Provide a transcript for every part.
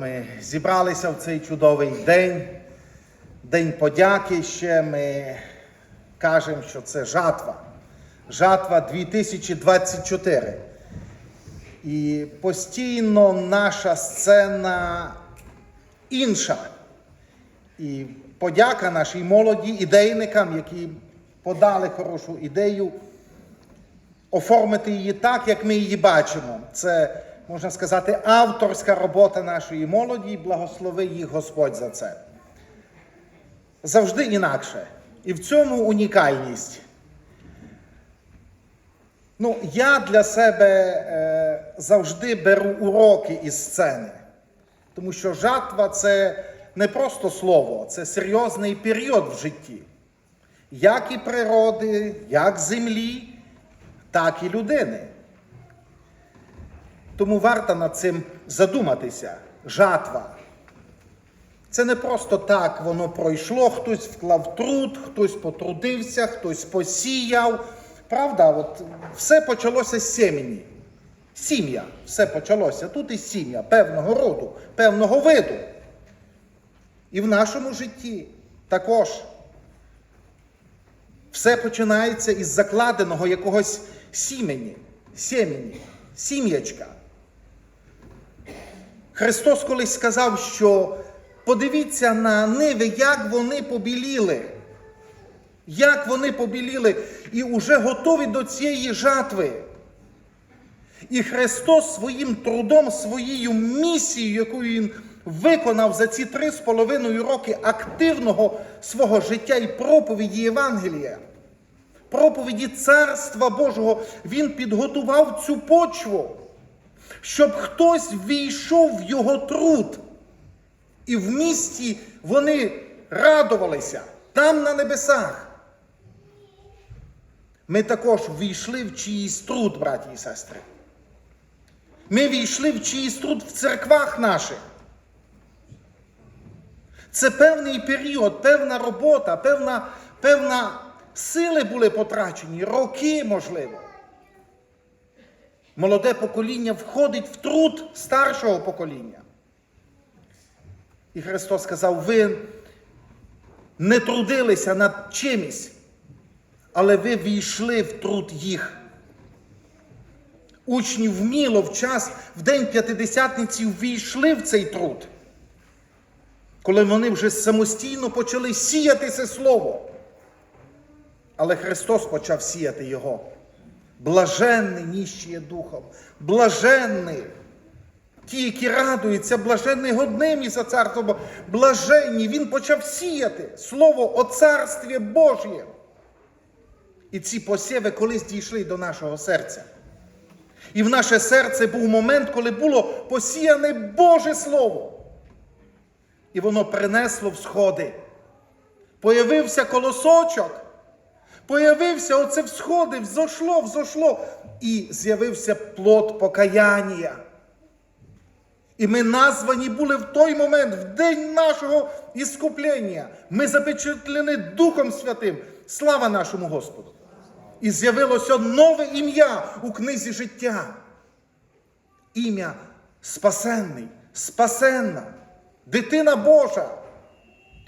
Ми зібралися в цей чудовий день, День подяки. Ще ми кажемо, що це жатва. Жатва 2024. І постійно наша сцена інша. І подяка нашій молоді, ідейникам, які подали хорошу ідею, оформити її так, як ми її бачимо. Це, можна сказати, авторська робота нашої молоді, і благослови їх Господь за це. Завжди інакше. І в цьому унікальність. Ну, я для себе е, завжди беру уроки із сцени. Тому що жатва це не просто слово, це серйозний період в житті. Як і природи, як землі, так і людини. Тому варто над цим задуматися. Жатва. Це не просто так воно пройшло, хтось вклав труд, хтось потрудився, хтось посіяв. Правда, от все почалося з сім'ї. Сім'я, все почалося. Тут і сім'я певного роду, певного виду. І в нашому житті також все починається із закладеного якогось сімені, сім'ячка. Христос колись сказав, що подивіться на ниви, як вони побіліли. Як вони побіліли і вже готові до цієї жатви. І Христос своїм трудом, своєю місією, яку Він виконав за ці три з половиною роки активного свого життя і проповіді Євангелія, проповіді Царства Божого, Він підготував цю почву, щоб хтось війшов в його труд. І в місті вони радувалися там на небесах. Ми також війшли в чиїсь труд, браті і сестри. Ми війшли в чиїсь труд в церквах наших. Це певний період, певна робота, певна, певна сили були потрачені, роки, можливо. Молоде покоління входить в труд старшого покоління. І Христос сказав: ви не трудилися над чимось, але ви війшли в труд їх. Учні вміло в час, в день п'ятидесятниці ввійшли в цей труд, коли вони вже самостійно почали сіяти це слово. Але Христос почав сіяти його. Блаженний ніщіє духом, блаженний. Ті, які радуються, блаженний годним за царство Блаженні, Він почав сіяти слово о царстві Божє. І ці посіви колись дійшли до нашого серця. І в наше серце був момент, коли було посіяне Боже Слово. І воно принесло всходи. Появився колосочок, появився оце всходи, взошло, взошло, і з'явився плод покаяння. І ми названі були в той момент, в день нашого іскуплення. Ми запечатлені Духом Святим. Слава нашому Господу! І з'явилося нове ім'я у книзі життя. Ім'я Спасенний, Спасенна, дитина Божа.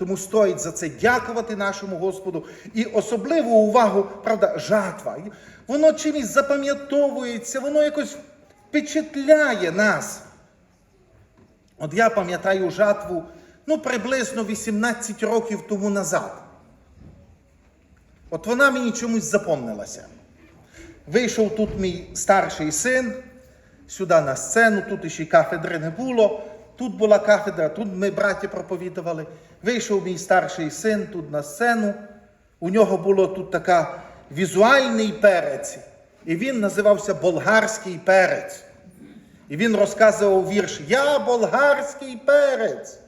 Тому стоїть за це дякувати нашому Господу. І особливу увагу, правда, жатва. Воно чимось запам'ятовується, воно якось впечатляє нас. От я пам'ятаю жатву ну, приблизно 18 років тому назад. От вона мені чомусь запомнилася. Вийшов тут мій старший син, сюди на сцену, тут ще й кафедри не було. Тут була кафедра, тут ми браті проповідували. Вийшов мій старший син тут на сцену. У нього було тут така візуальний перець. І він називався Болгарський перець. І він розказував вірш Я болгарський перець.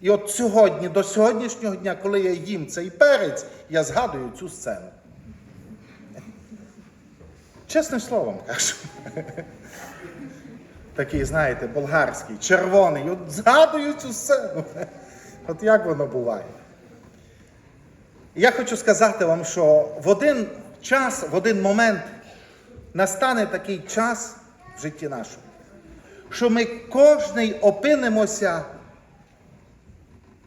І от сьогодні, до сьогоднішнього дня, коли я їм цей перець, я згадую цю сцену. Чесним словом кажу. Такий, знаєте, болгарський, червоний. От згадую цю сцену. От як воно буває. Я хочу сказати вам, що в один час, в один момент настане такий час в житті нашому, що ми кожний опинимося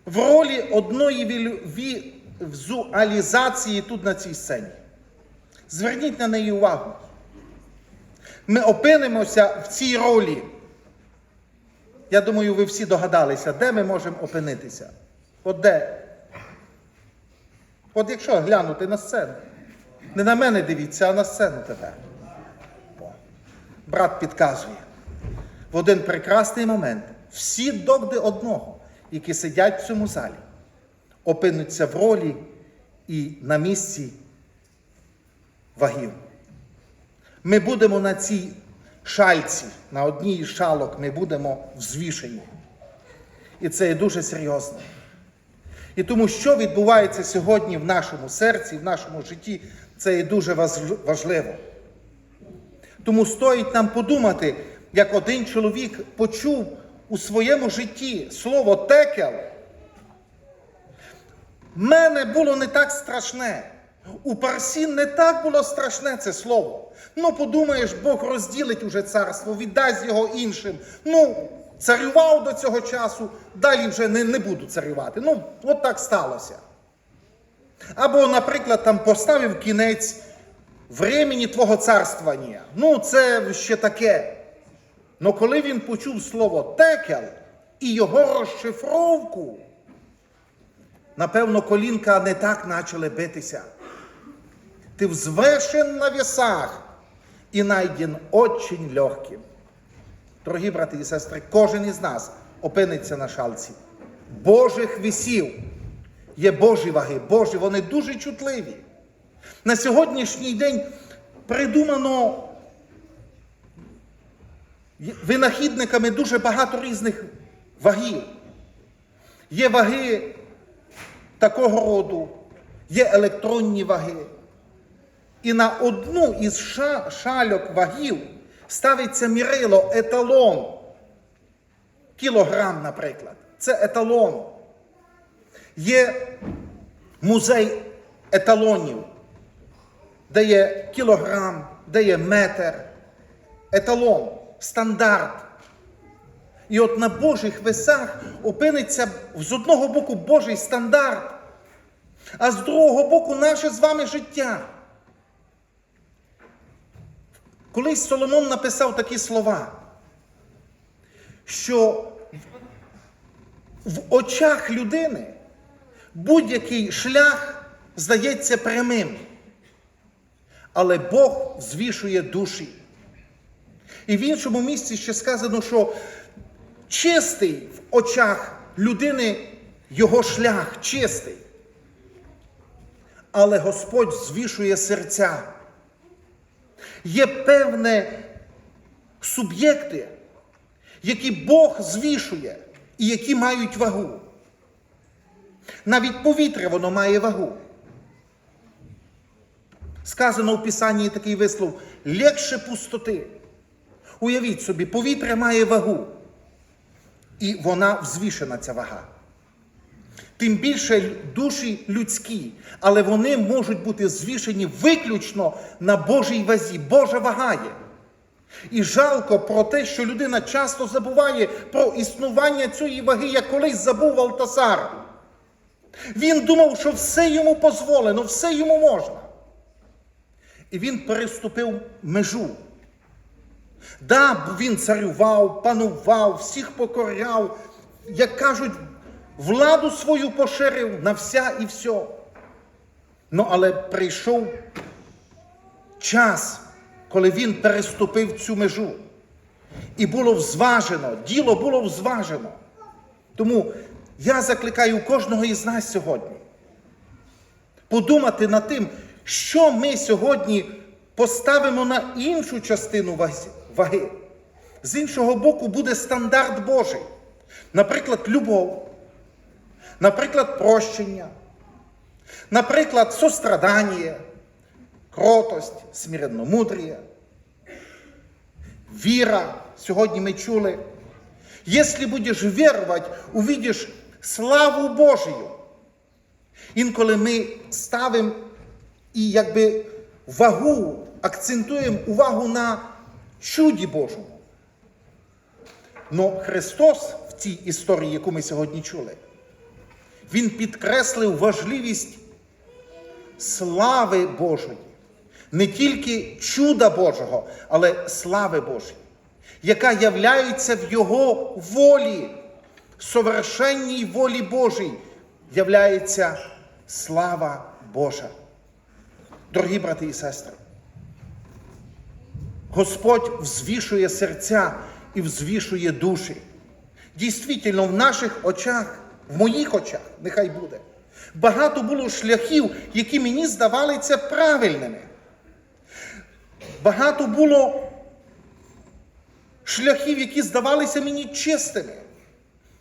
в ролі одної візуалізації тут на цій сцені. Зверніть на неї увагу. Ми опинимося в цій ролі. Я думаю, ви всі догадалися, де ми можемо опинитися. От де? От якщо глянути на сцену. Не на мене дивіться, а на сцену тепер. Брат підказує. В один прекрасний момент всі догди одного, які сидять в цьому залі, опинуться в ролі і на місці вагів. Ми будемо на цій шальці, на одній із шалок ми будемо взвішені. І це є дуже серйозно. І тому, що відбувається сьогодні в нашому серці, в нашому житті, це є дуже важливо. Тому стоїть нам подумати, як один чоловік почув у своєму житті слово текел. Мене було не так страшне. У Парсі не так було страшне це слово. Ну, подумаєш, Бог розділить уже царство, віддасть його іншим. Ну, царював до цього часу, далі вже не, не буду царювати. Ну, от так сталося. Або, наприклад, там поставив кінець времені твого царствування. Ну, це ще таке. Но коли він почув слово текел і його розшифровку, напевно, колінка не так почали битися. Ти взвешен на весах і найден очень легким. Дорогі брати і сестри, кожен із нас опиниться на шалці. Божих вісів є Божі ваги, Божі, вони дуже чутливі. На сьогоднішній день придумано винахідниками дуже багато різних вагів. Є ваги такого роду, є електронні ваги. І на одну із ша- шальок вагів ставиться мірило, еталон. Кілограм, наприклад. Це еталон. Є музей еталонів, де є кілограм, де є метр. Еталон, стандарт. І от на Божих весах опиниться з одного боку Божий стандарт, а з другого боку наше з вами життя. Колись Соломон написав такі слова, що в очах людини будь-який шлях здається прямим, але Бог звішує душі. І в іншому місці ще сказано, що чистий в очах людини його шлях чистий. Але Господь звішує серця. Є певне суб'єкти, які Бог звішує і які мають вагу. Навіть повітря воно має вагу. Сказано в Писанні такий вислов легше пустоти. Уявіть собі, повітря має вагу. І вона взвішена, ця вага. Тим більше душі людські, але вони можуть бути звішені виключно на Божій вазі. Божа вага є. І жалко про те, що людина часто забуває про існування цієї ваги, як колись забув Валтасар. Він думав, що все йому дозволено, все йому можна. І він переступив межу. Да, він царював, панував, всіх покоряв, як кажуть, владу свою поширив на вся і все. Ну, але прийшов час, коли він переступив цю межу. І було взважено, діло було взважено. Тому я закликаю кожного із нас сьогодні подумати над тим, що ми сьогодні поставимо на іншу частину ваги. З іншого боку, буде стандарт Божий. Наприклад, любов, наприклад, прощення, наприклад, сострадання, кротость, смиренномудрія, віра. Сьогодні ми чули. Якщо будеш вірувати, увидиш славу Божию. Інколи ми ставимо і якби вагу, акцентуємо увагу на чуді Божому. Но Христос в цій історії, яку ми сьогодні чули, Він підкреслив важливість слави Божої. Не тільки чуда Божого, але слави Божої, яка являється в Його волі, совершенній волі Божій, являється слава Божа. Дорогі брати і сестри, Господь взвішує серця і взвішує душі. Дійсно, в наших очах, в моїх очах, нехай буде. Багато було шляхів, які мені здавалися правильними. Багато було шляхів, які здавалися мені чистими.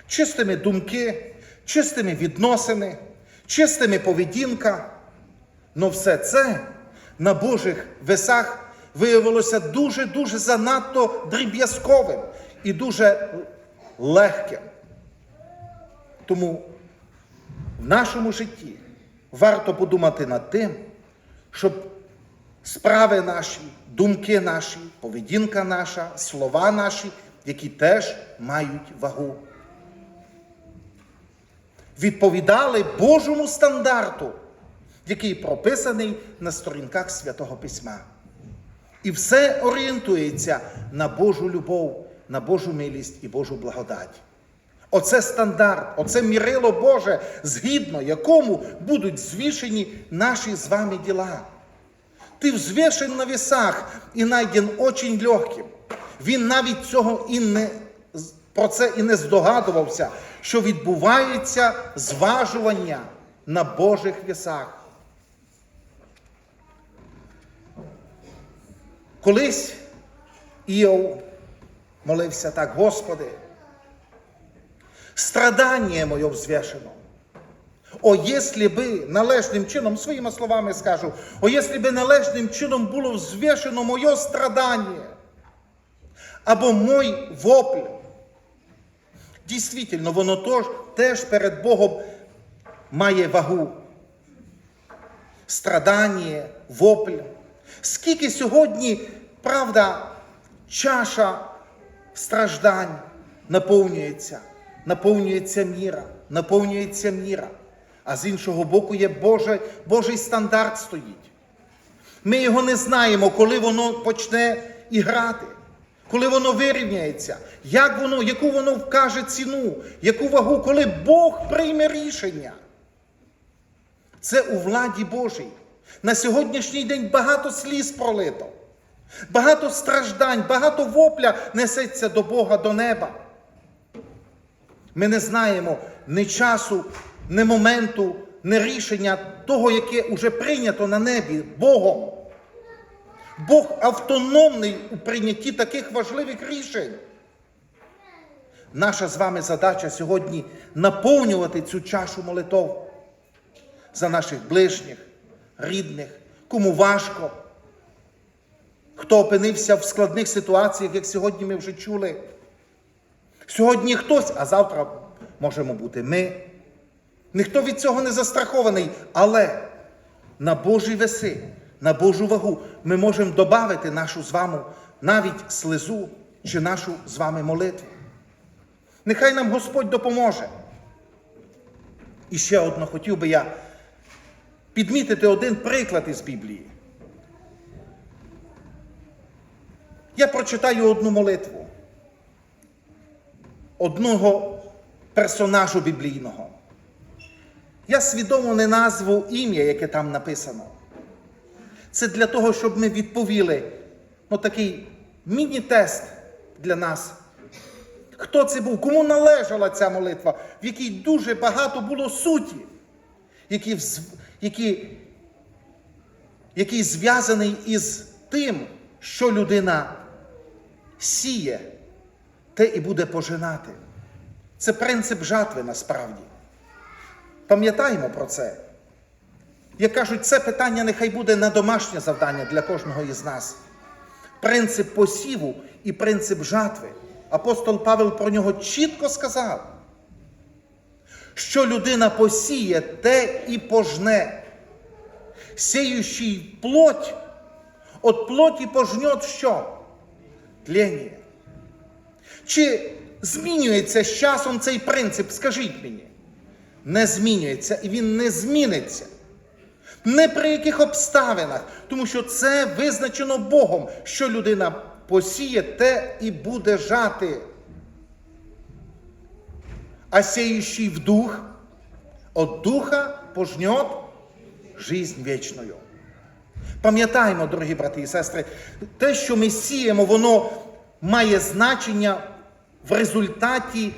Чистими думки, чистими відносини, чистими поведінка. Но все це на Божих весах виявилося дуже-дуже занадто дріб'язковим і дуже легким. Тому в нашому житті варто подумати над тим, щоб справи наші, думки наші, поведінка наша, слова наші, які теж мають вагу. Відповідали Божому стандарту, який прописаний на сторінках Святого Письма. І все орієнтується на Божу любов, на Божу милість і Божу благодать. Оце стандарт, оце мірило Боже, згідно якому будуть звішені наші з вами діла. Ти взвішен на весах і найден очень легким. Він навіть цього і не, про це і не здогадувався, що відбувається зважування на Божих весах. Колись Іов молився так, Господи, страдання моє взвешено. О, якщо би належним чином, своїми словами скажу, о, якщо би належним чином було взвешено моє страдання, або мой вопль, дійсно, воно тож, теж перед Богом має вагу. Страдання, вопль. Скільки сьогодні, правда, чаша страждань наповнюється, наповнюється міра, наповнюється міра. А з іншого боку, є Божий, Божий стандарт стоїть. Ми його не знаємо, коли воно почне іграти, коли воно вирівняється, як воно, яку воно вкаже ціну, яку вагу, коли Бог прийме рішення. Це у владі Божій. На сьогоднішній день багато сліз пролито, багато страждань, багато вопля несеться до Бога, до неба. Ми не знаємо ні часу, ні моменту, ні рішення того, яке вже прийнято на небі Богом. Бог автономний у прийнятті таких важливих рішень. Наша з вами задача сьогодні наповнювати цю чашу молитов за наших ближніх, рідних, кому важко, хто опинився в складних ситуаціях, як сьогодні ми вже чули. Сьогодні хтось, а завтра можемо бути ми. Ніхто від цього не застрахований, але на Божі веси, на Божу вагу ми можемо додати нашу з вами навіть слезу чи нашу з вами молитву. Нехай нам Господь допоможе. І ще одно хотів би я підмітити один приклад із Біблії. Я прочитаю одну молитву одного персонажу біблійного. Я свідомо не назву ім'я, яке там написано. Це для того, щоб ми відповіли ну, такий міні-тест для нас. Хто це був? Кому належала ця молитва, в якій дуже багато було суті, які, які, який зв'язаний із тим, що людина сіє, те і буде пожинати. Це принцип жатви насправді. Пам'ятаємо про це. Як кажуть, це питання нехай буде на домашнє завдання для кожного із нас. Принцип посіву і принцип жатви. Апостол Павел про нього чітко сказав, що людина посіє, те і пожне. Сеющий плоть, от плоті пожнет що? Тлення. Чи змінюється з часом цей принцип? Скажіть мені. Не змінюється і він не зміниться. Не при яких обставинах, тому що це визначено Богом, що людина посіє, те і буде жати. А сеющий в дух, от духа пожнет жизнь вічною. Пам'ятаємо, дорогі брати і сестри, те, що ми сіємо, воно має значення в результаті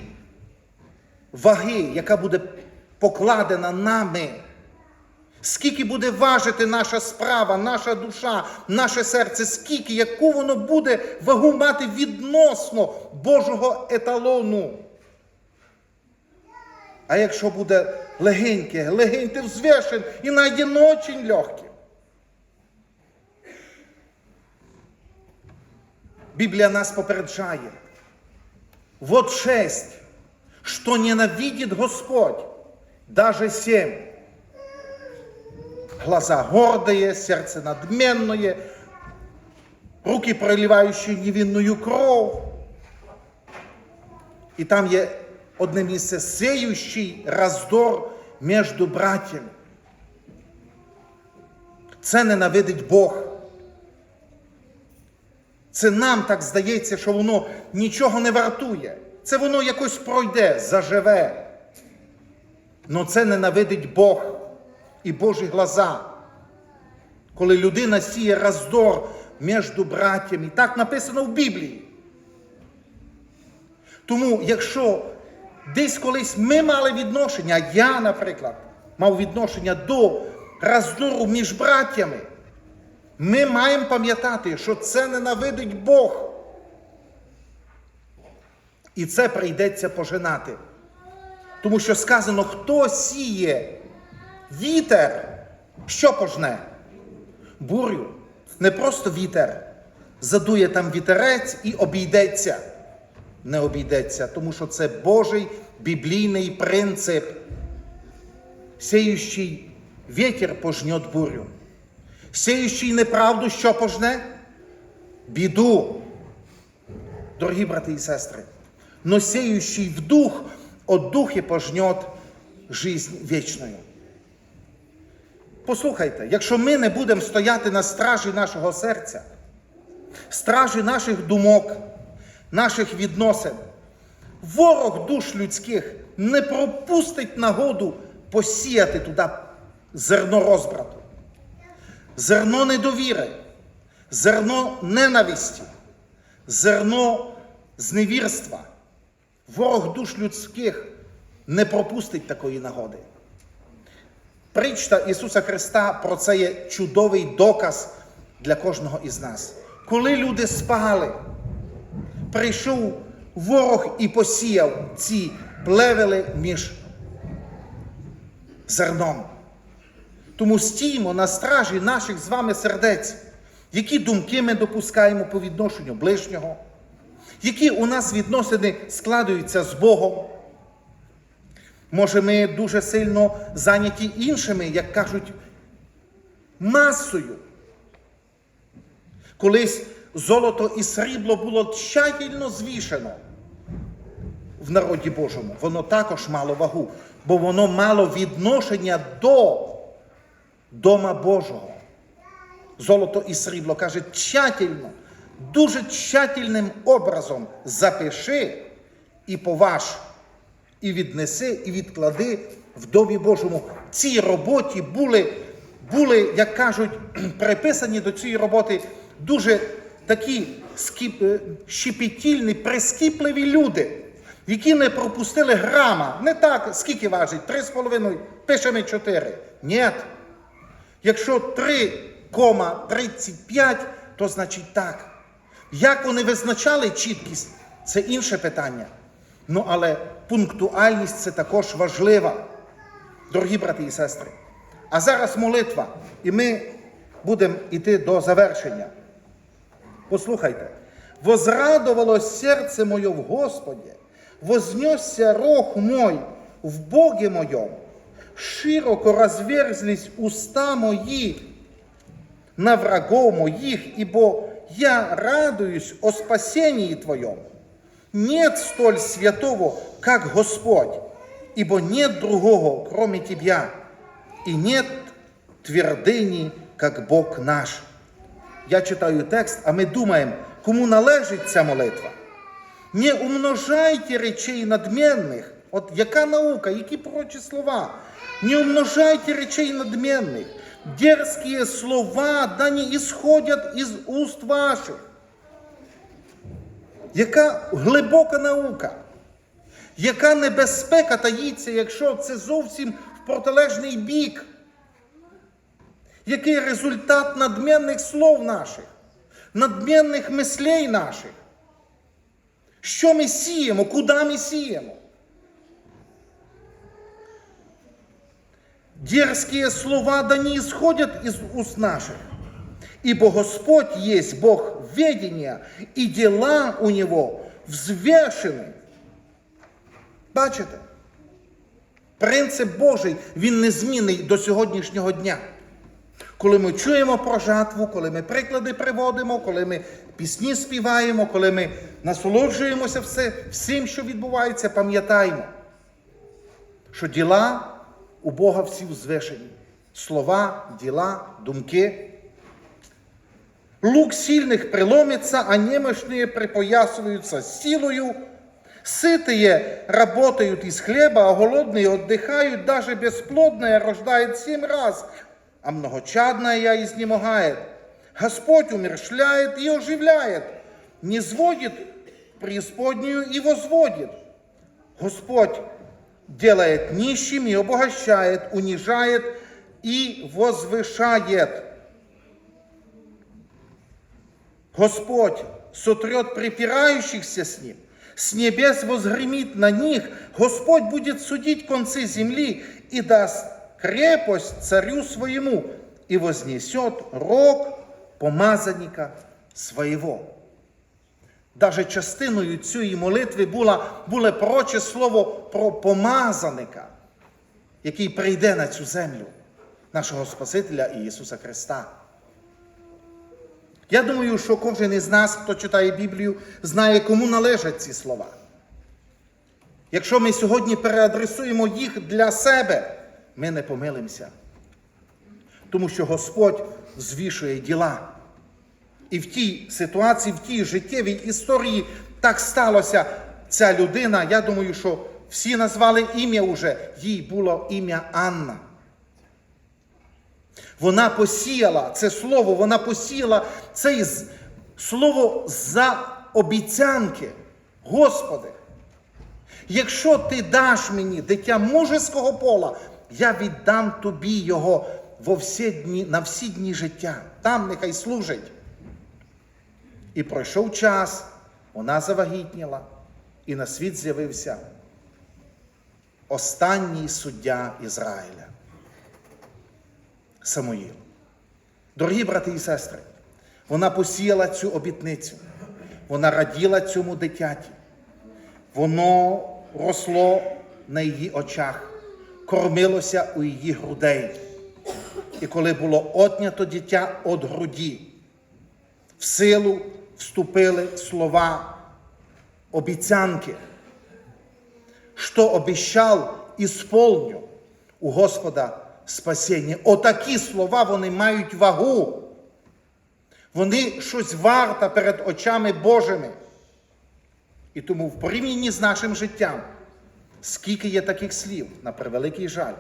ваги, яка буде покладена нами. Скільки буде важити наша справа, наша душа, наше серце, скільки, яку воно буде вагу мати відносно Божого еталону. А якщо буде легеньке, легеньке взвешен і найден очень легким. Библия нас попереджає. Вот шесть, что ненавидит Господь, даже семь. Глаза гордые, сердце надменное, руки, проливающие невинную кров. І там є одне місце сеющий раздор між братями. Це ненавидить Бог. Це нам так здається, що воно нічого не вартує. Це воно якось пройде, заживе. Но це ненавидить Бог і Божі глаза. Коли людина сіє роздор між братями. Так написано в Біблії. Тому, якщо десь колись ми мали відношення, я, наприклад, мав відношення до роздору між братями, ми маємо пам'ятати, що це ненавидить Бог. І це прийдеться пожинати. Тому що сказано, хто сіє вітер, що пожне? Бурю. Не просто вітер. Задує там вітерець і обійдеться. Не обійдеться, тому що це Божий біблійний принцип. Сіючий вітер пожнет бурю. Сіючий неправду, що пожне? Біду. Дорогі брати і сестри, но сеющий в дух, от духи пожнет жизнь вічною. Послухайте, якщо ми не будемо стояти на стражі нашого серця, стражі наших думок, наших відносин, ворог душ людських не пропустить нагоду посіяти туди зерно розбрату, зерно недовіри, зерно ненависті, зерно зневірства. Ворог душ людських не пропустить такої нагоди. Притча Ісуса Христа про це є чудовий доказ для кожного із нас. Коли люди спали, прийшов ворог і посіяв ці плевели між зерном. Тому стіймо на стражі наших з вами сердець, які думки ми допускаємо по відношенню ближнього, які у нас відносини складуються з Богом. Може, ми дуже сильно зайняті іншими, як кажуть, масою. Колись золото і срібло було тщательно звішено в народі Божому. Воно також мало вагу, бо воно мало відношення до Дома Божого. Золото і срібло каже, тщательно, дуже тщательним образом запиши і поваж і віднеси, і відклади в Домі Божому. Цій роботі були, були, як кажуть, приписані до цієї роботи дуже такі скіп, е, щепетільні, прискіпливі люди, які не пропустили грама. Не так, скільки важить? Три з половиною, пишемо чотири. Ні. Якщо 3,35, то значить так. Як вони визначали чіткість, це інше питання. Ну, але пунктуальність це також важлива, дорогі брати і сестри. А зараз молитва, і ми будемо йти до завершення. Послухайте, возрадовало серце моє в Господі, вознесся рог мой в Боге моем, широко разверзлись уста мои на врагов моих, ибо я радуюсь о спасении Твоем. Нет столь святого, как Господь, ибо нет другого, кроме Тебя, и нет твердыни, как Бог наш. Я читаю текст, а ми думаємо, кому належить ця молитва. Не умножайте речей надмінних. От яка наука, які пророчі слова? Не умножайте речей надмінних. Дерзкие слова, да не исходят із уст ваших. Яка глибока наука? Яка небезпека таїться, якщо це зовсім в протилежний бік? Який результат надмінних слов наших, надмінних мислей наших? Що ми сіємо, куди ми сіємо? Дерзкие слова да не исходят из уст наших, ибо Господь есть Бог ведения, и дела у Него взвешены. Бачите? Принцип Божий, він незмінний до сьогоднішнього дня. Коли ми чуємо про жатву, коли ми приклади приводимо, коли ми пісні співаємо, коли ми насолоджуємося все, всім, що відбувається, пам'ятаємо, що діла у Бога всі взвешені. Слова, діла, думки. Лук сильных преломится, а немощные припоясываются силою. Сытые работают из хлеба, а голодные отдыхают. Даже бесплодная рождает семь раз, а многочадная изнемогает. Господь умершляет и оживляет, не сводит преисподнюю и возводит. Господь делает нищим и обогащает, унижает и возвышает. Господь сотрет припирающихся с Ним, с небес возгремит на них, Господь будет судить концы земли и даст крепость царю своему и вознесет рог помазанника своего. Даже частиною цієї молитви було, було пророче слово про помазаника, який прийде на цю землю, нашого Спасителя Ісуса Христа. Я думаю, що кожен із нас, хто читає Біблію, знає, кому належать ці слова. Якщо ми сьогодні переадресуємо їх для себе, ми не помилимося. Тому що Господь звішує діла. І в тій ситуації, в тій життєвій історії так сталося. Ця людина, я думаю, що всі назвали ім'я уже, їй було ім'я Анна. Вона посіяла це слово, вона посіяла це слово за обіцянки. Господи, якщо ти даш мені дитя мужеського пола, я віддам тобі його во всі дні, на всі дні життя. Там нехай служить. І пройшов час, вона завагітніла, і на світ з'явився останній суддя Ізраїля. Самуїл. Дорогі брати і сестри, вона посіяла цю обітницю, вона раділа цьому дитяті, воно росло на її очах, кормилося у її грудей. І коли було отнято дитя від груді, в силу вступили слова обіцянки, що обіщав ісполню у Господа спасіння. Отакі слова вони мають вагу. Вони щось варта перед очами Божими. І тому в порівнянні з нашим життям, скільки є таких слів, на превеликий жаль,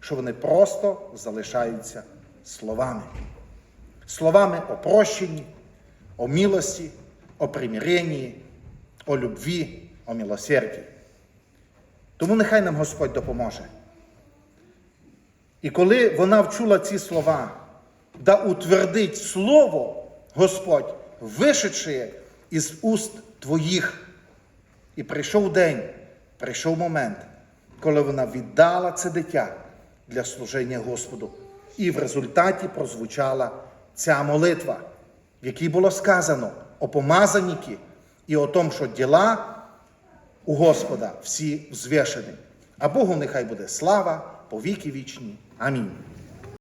що вони просто залишаються словами. Словами о прощенні, о милості, о примиренні, о любві, о милосерді. Тому нехай нам Господь допоможе. І коли вона вчула ці слова, да утвердить слово Господь, вишедши із уст твоїх. І прийшов день, прийшов момент, коли вона віддала це дитя для служення Господу. І в результаті прозвучала ця молитва, в якій було сказано о помазаніки і о том, що діла у Господа всі взвішені. А Богу нехай буде слава по віки вічні. Амінь.